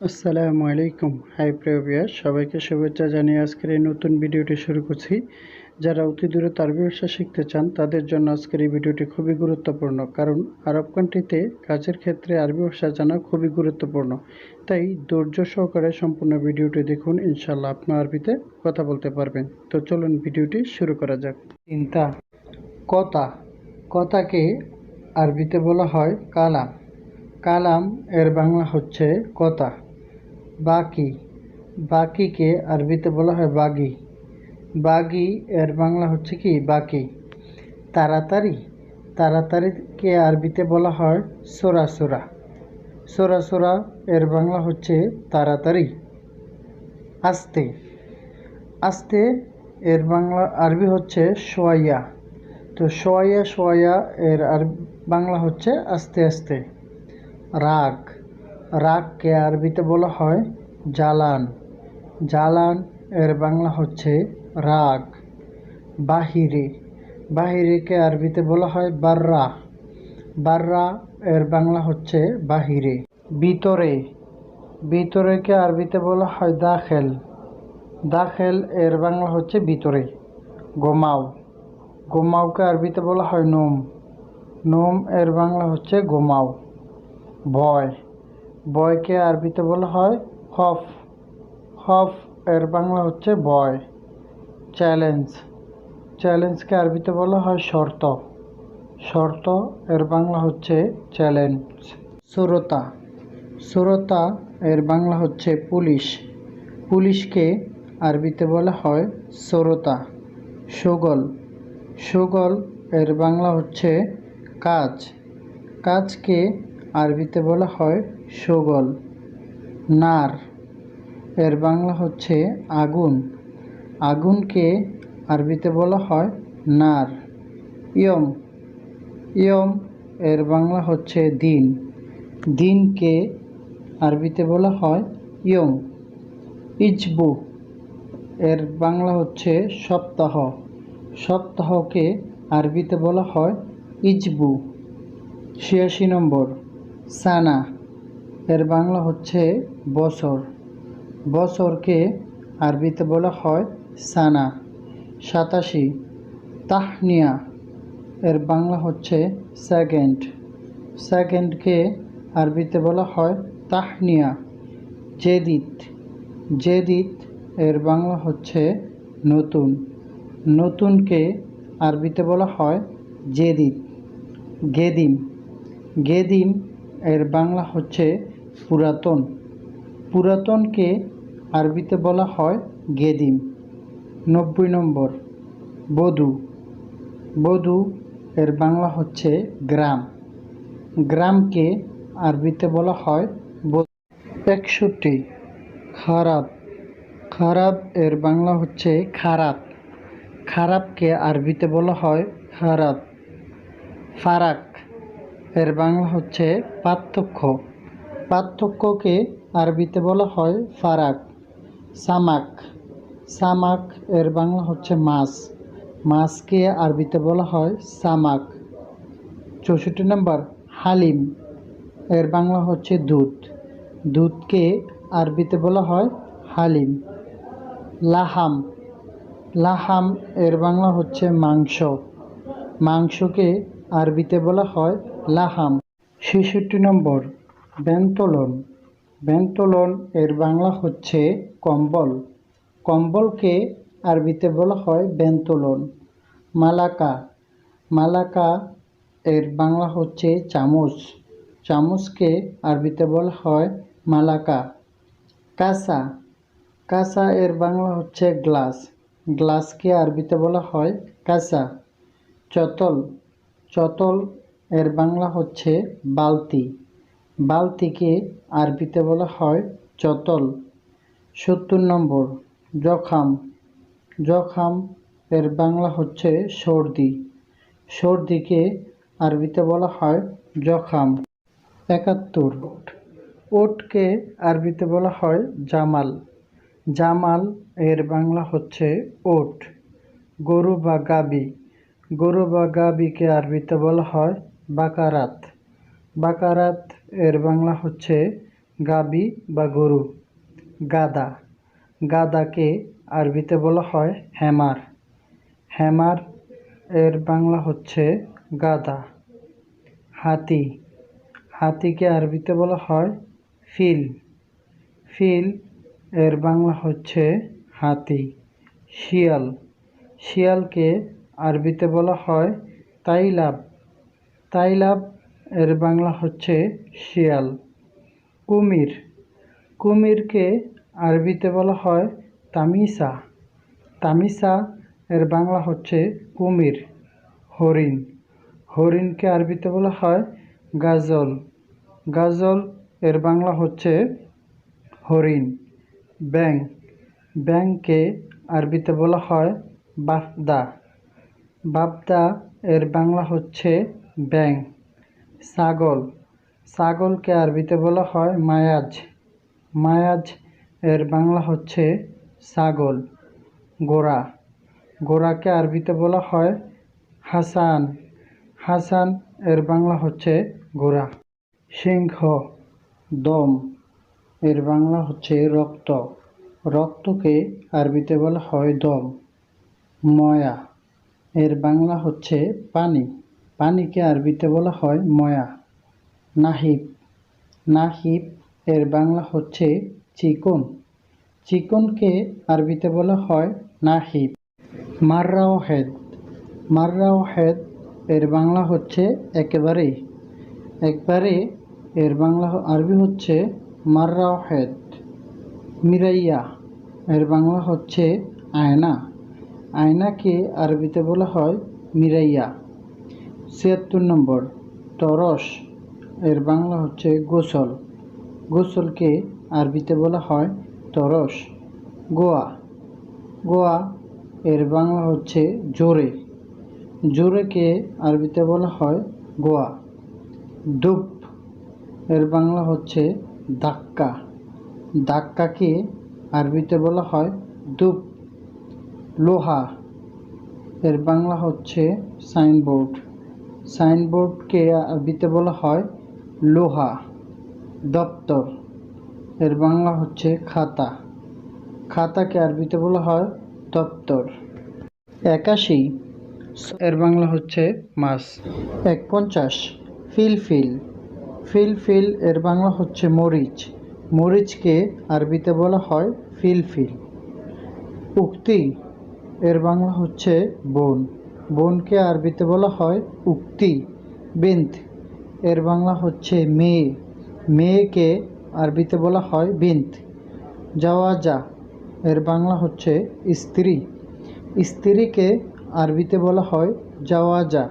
আসসালামু আলাইকুম। হাই প্রিয় সবাইকে শুভেচ্ছা জানিয়ে আজকের এই নতুন ভিডিওটি শুরু করছি। যারা অতি দূরে তার ব্যবসা শিখতে চান, তাদের জন্য আজকের এই ভিডিওটি খুবই গুরুত্বপূর্ণ, কারণ আরব কান্ট্রিতে কাজের ক্ষেত্রে আরবি ভাষা জানা খুবই গুরুত্বপূর্ণ। তাই ধৈর্য সহকারে সম্পূর্ণ ভিডিওটি দেখুন ইনশাল্লাহ আপনি আরবিতে কথা বলতে পারবেন। তো চলুন ভিডিওটি শুরু করা যাক। চিন্তা। কথা। কথাকে আরবিতে বলা হয় কালাম। কালাম এর বাংলা হচ্ছে কথা। বাকি, বাকিকে আরবিতে বলা হয় বাগি। বাগি এর বাংলা হচ্ছে কি? বাকি। তাড়াতাড়ি, তাড়াতাড়িকে আরবিতে বলা হয় সোরা সোরা। সোরা সোরা এর বাংলা হচ্ছে তাড়াতাড়ি, আস্তে। আস্তে এর বাংলা আরবি হচ্ছে সোয়াইয়া। তো সোয়াইয়া সোয়াইয়া এর আর বাংলা হচ্ছে আস্তে আস্তে। রাগ। রাগকে আরবিতে বলা হয় জালান জালান এর বাংলা হচ্ছে রাগ। বাহিরে। বাহিরেকে আরবিতে বলা হয় বাররা। বাররা এর বাংলা হচ্ছে বাহিরে। ভিতরে। ভিতরেকে আরবিতে বলা হয় দাখেল। দাখেল এর বাংলা হচ্ছে ভিতরে। গোমাও। গোমাওকে আরবিতে বলা হয় নোম। নোম এর বাংলা হচ্ছে গোমাও। ভয়। ভয়কে আরবিতে বলা হয় হফ। হফ এর বাংলা হচ্ছে বয়। চ্যালেঞ্জ। চ্যালেঞ্জকে আরবিতে বলা হয় শর্ত। শর্ত এর বাংলা হচ্ছে চ্যালেঞ্জ। সুরতা। সুরতা এর বাংলা হচ্ছে পুলিশ। পুলিশকে আরবিতে বলা হয় সরতা। সুগল। সুগল এর বাংলা হচ্ছে কাজ। কাজকে আরবিতে বলা হয় সুগল, নার। এর বাংলা হচ্ছে আগুন। আগুনকে আরবিতে বলা হয় নার। ইয়ম। ইয়ম এর বাংলা হচ্ছে দিন। দিনকে আরবিতে বলা হয় ইয়ম। ইজবু এর বাংলা হচ্ছে সপ্তাহ। সপ্তাহকে আরবিতে বলা হয় ইজবু। ছিয়াশি নম্বর। সানা। এর বাংলা হচ্ছে বছর। বছরকে আরবিতে বলা হয় সানা। সাতাশি। তাহনিয়া। এর বাংলা হচ্ছে সেকেন্ড সেকেন্ডকে আরবিতে বলা হয় তাহনিয়া। জেদিত। জেদিত এর বাংলা হচ্ছে নতুন। নতুনকে আরবিতে বলা হয় জেদিত। গেদিম। গেদিম এর বাংলা হচ্ছে পুরাতন। পুরাতনকে আরবিতে বলা হয় গেদিম। নব্বই নম্বর, বধূ। বধূ এর বাংলা হচ্ছে গ্রাম। গ্রামকে আরবিতে বলা হয় একষট্টি, খারাপ। খারাপ এর বাংলা হচ্ছে খারাপ। খারাপকে আরবিতে বলা হয় খারাপ। ফারাক। এর বাংলা হচ্ছে পার্থক্য। পার্থক্যকে আরবিতে বলা হয় ফারাক, সামাক। সামাক এর বাংলা হচ্ছে মাছ। মাছকে আরবিতে বলা হয় সামাক। চৌষট্টি নম্বর, হালিম এর বাংলা হচ্ছে দুধ। দুধকে আরবিতে বলা হয় হালিম। লাহাম লাহাম এর বাংলা হচ্ছে মাংস। মাংসকে আরবিতে বলা হয় লাহাম, ছেষট্টি নম্বর, বেন্তলন। বেন্তলন এর বাংলা হচ্ছে কম্বল। কম্বলকে আরবিতে বলা হয় বেন্তলন। মালাকা। মালাকা এর বাংলা হচ্ছে চামচ। চামচকে আরবিতে বলা হয় মালাকা। কাসা কাসা এর বাংলা হচ্ছে গ্লাস। গ্লাসকে আরবিতে বলা হয় কাসা চতল। চতল এর বাংলা হচ্ছে বালতি। বালতিকে আরবিতে বলা হয় চতল। সত্তর নম্বর, জখাম। জখাম এর বাংলা হচ্ছে সর্দি। সর্দিকে আরবিতে বলা হয় জখাম। একাত্তর, ওটকে আরবিতে বলা হয় জামাল। জামাল এর বাংলা হচ্ছে ওট। গরু বা গাবি। গরু বা গাবিকে আরবিতে বলা হয় বাকারাত। বাকারাত এর বাংলা হচ্ছে গাবি বা গরু, গাদা। গাদাকে আরবিতে বলা হয় হ্যামার হ্যামার এর বাংলা হচ্ছে গাদা, হাতি। হাতিকে আরবিতে বলা হয় ফিল। ফিল এর বাংলা হচ্ছে হাতি, শিয়াল। শিয়ালকে আরবিতে বলা হয় তাইলাব। তাইলাব এর বাংলা হচ্ছে শিয়াল। কুমির। কুমিরকে আরবিতে বলা হয় তামিসা। তামিসা এর বাংলা হচ্ছে কুমির, হরিণ। হরিণকে আরবিতে বলা হয় গাজল। গাজল এর বাংলা হচ্ছে হরিণ ব্যাং ব্যাংকে আরবিতে বলা হয় বাফদা বাফদা এর বাংলা হচ্ছে ব্যাং ছাগল। ছাগলকে আরবিতে বলা হয় মায়াজ। মায়াজ এর বাংলা হচ্ছে ছাগল, গোড়া। গোড়াকে আরবিতে বলা হয় হাসান। হাসান এর বাংলা হচ্ছে গোড়া। সিংহ, দম। এর বাংলা হচ্ছে রক্ত। রক্তকে আরবিতে বলা হয় দম। ময়া। এর বাংলা হচ্ছে পানি। পানিকে আরবিতে বলা হয় ময়া, নাহিব। নাহিব এর বাংলা হচ্ছে চিকন। চিকনকে আরবিতে বলা হয় নাহিব। মাররাও হেদ মাররাও হেদ এর বাংলা হচ্ছে একেবারে একবারে এর বাংলা আরবি হচ্ছে মাররাও হেদ মিরাইয়া এর বাংলা হচ্ছে আয়না। আয়নাকে আরবিতে বলা হয় মিরাইয়া। ছিয়াত্তর নম্বর, তরস। এর বাংলা হচ্ছে গোসল। গোসলকে আরবিতে বলা হয় তরস। গোয়া। গোয়া এর বাংলা হচ্ছে জোরে। জোরেকে আরবিতে বলা হয় গোয়া। ডুব এর বাংলা হচ্ছে ধাক্কা। ধাক্কাকে আরবিতে বলা হয় দুপ লোহা এর বাংলা হচ্ছে সাইনবোর্ড। সাইনবোর্ডকে আরবিতে বলা হয় লোহা দপ্তর। এর বাংলা হচ্ছে খাতা। খাতাকে আরবিতে বলা হয় দপ্তর। একাশি, এর বাংলা হচ্ছে মাছ এক পঞ্চাশ ফিলফিল। ফিলফিল, এর বাংলা হচ্ছে মরিচ। মরিচকে আরবিতে বলা হয় ফিলফিল। উক্তি, এর বাংলা হচ্ছে বোন। বোনকে আরবিতে বলা হয় উক্তি বিন্ত এর বাংলা হচ্ছে মেয়ে। মেয়েকে আরবিতে বলা হয় বিন্ত জাওয়াজা। এর বাংলা হচ্ছে স্ত্রী। স্ত্রীকে আরবিতে বলা হয় জাওয়াজা।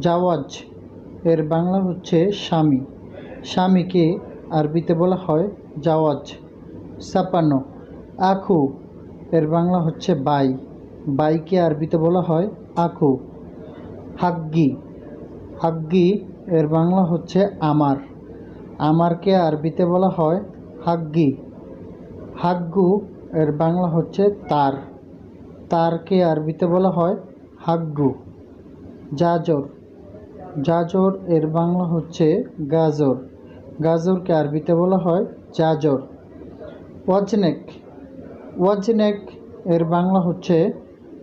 জাওয়াজ। এর বাংলা হচ্ছে স্বামী। স্বামীকে আরবিতে বলা হয় জাওয়াজ। ছাপান্ন আখু। এর বাংলা হচ্ছে বাই। বাইকে আরবিতে বলা হয় আখু হাগ্গি হাগ্গি এর বাংলা হচ্ছে আমার। আমারকে আরবিতে বলা হয় হাগ্গি। হাগ্গু এর বাংলা হচ্ছে তার। তারকে আরবিতে বলা হয় হাগ্গু। জাজর। জাজর এর বাংলা হচ্ছে গাজর। গাজরকে আরবিতে বলা হয় জাজর। ওয়াজনেক। ওয়াজনেক এর বাংলা হচ্ছে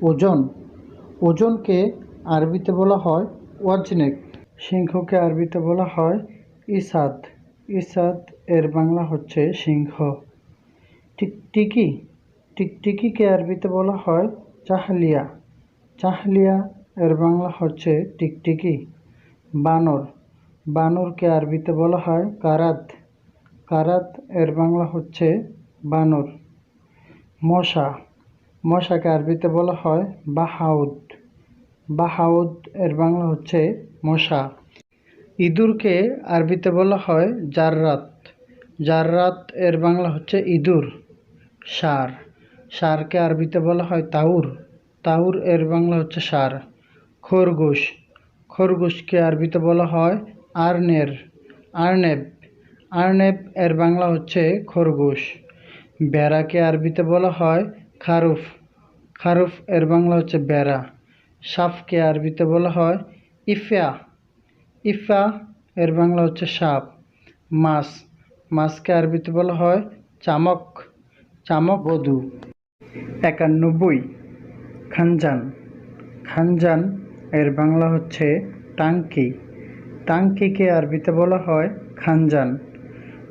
ওজন। ওজনকে আরবিতে বলা হয় ওয়াজনেক, সিংহকে আরবিতে বলা হয় ইসাদ। ইসাদ এর বাংলা হচ্ছে সিংহ। টিকটিকি, টিকটিকিকে আরবিতে বলা হয় চাহলিয়া। চাহলিয়া এর বাংলা হচ্ছে টিকটিকি। বানর, বানরকে আরবিতে বলা হয় কারাত। কারাত এর বাংলা হচ্ছে বানর। মশা, মশাকে আরবিতে বলা হয় বাহাউদ। বাহাউদ এর বাংলা হচ্ছে মশা। ইঁদুরকে আরবিতে বলা হয় জাররাত। জাররাত এর বাংলা হচ্ছে ইঁদুর, সার। সারকে আরবিতে বলা হয় তাউর। তাউর এর বাংলা হচ্ছে সার। খরগোশ। খরগোশকে আরবিতে বলা হয় আর্নের, আর্নেব। আর্নেব এর বাংলা হচ্ছে খরগোশ। বেড়াকে আরবিতে বলা হয় খারুফ। খারুফ এর বাংলা হচ্ছে বেড়া। সাপকে আরবিতে বলা হয় ইফা। ইফা এর বাংলা হচ্ছে সাপ। মাছ। মাছকে আরবিতে বলা হয় চামক। চামক বধূ। একানব্বই খানজান। খানজান এর বাংলা হচ্ছে টাঙ্কি টাঙ্কিকে আরবিতে বলা হয় খানজান।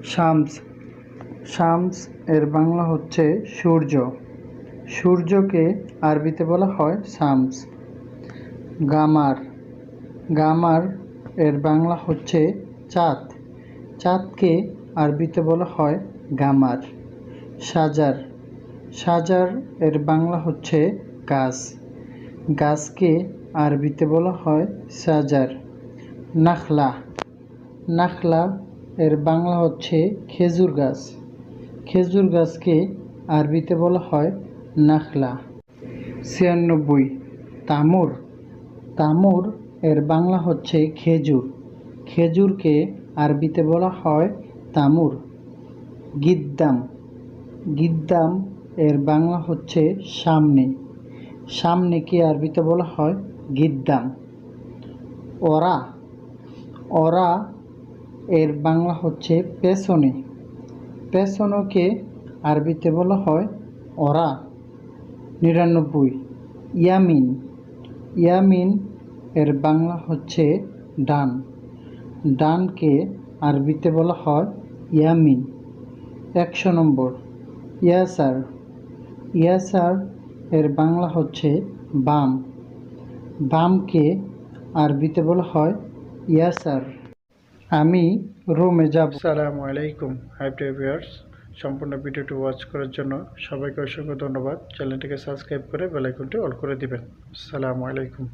শামস। শামস এর বাংলা হচ্ছে সূর্য। সূর্যকে আরবিতে বলা হয় শামস। গামার। গামার এর বাংলা হচ্ছে চাঁদ। চাঁদকে আরবিতে বলা হয় গামার। সাজার। সাজার এর বাংলা হচ্ছে গাছ। গাছকে আরবিতে বলা হয় সাজার। নাখলা। নাখলা এর বাংলা হচ্ছে খেজুর গাছ। খেজুর গাছকে আরবিতে বলা হয় নাখলা। ছিয়ানব্বই। তামুর। তামুর এর বাংলা হচ্ছে খেজুর। খেজুরকে আরবিতে বলা হয় তামুর। গিদ্দাম। গিদ্দাম এর বাংলা হচ্ছে সামনে। সামনেকে আরবিতে বলা হয়? গিদ্দাম। ওরা ওরা এর বাংলা হচ্ছে পেছনে। পেছনকে আরবিতে বলা হয় ওরা নিরানব্বই। ইয়ামিন। ইয়ামিন এর বাংলা হচ্ছে ডান। ডানকে আরবিতে বলা হয় ইয়ামিন। একশো নম্বর, ইয়াসার। ইয়াসার এর বাংলা হচ্ছে বাম। বামকে আরবিতে বলা হয় ইয়াসার। আমি রোমে যাব। সালামু আলাইকুম, হাই ভিউয়ার্স। সম্পূর্ণ ভিডিওটি ওয়াচ করার জন্য সবাইকে অসংখ্য ধন্যবাদ। চ্যানেলটিকে সাবস্ক্রাইব করে বেলাইকনটি অল করে দিবেন। আসসালামু আলাইকুম।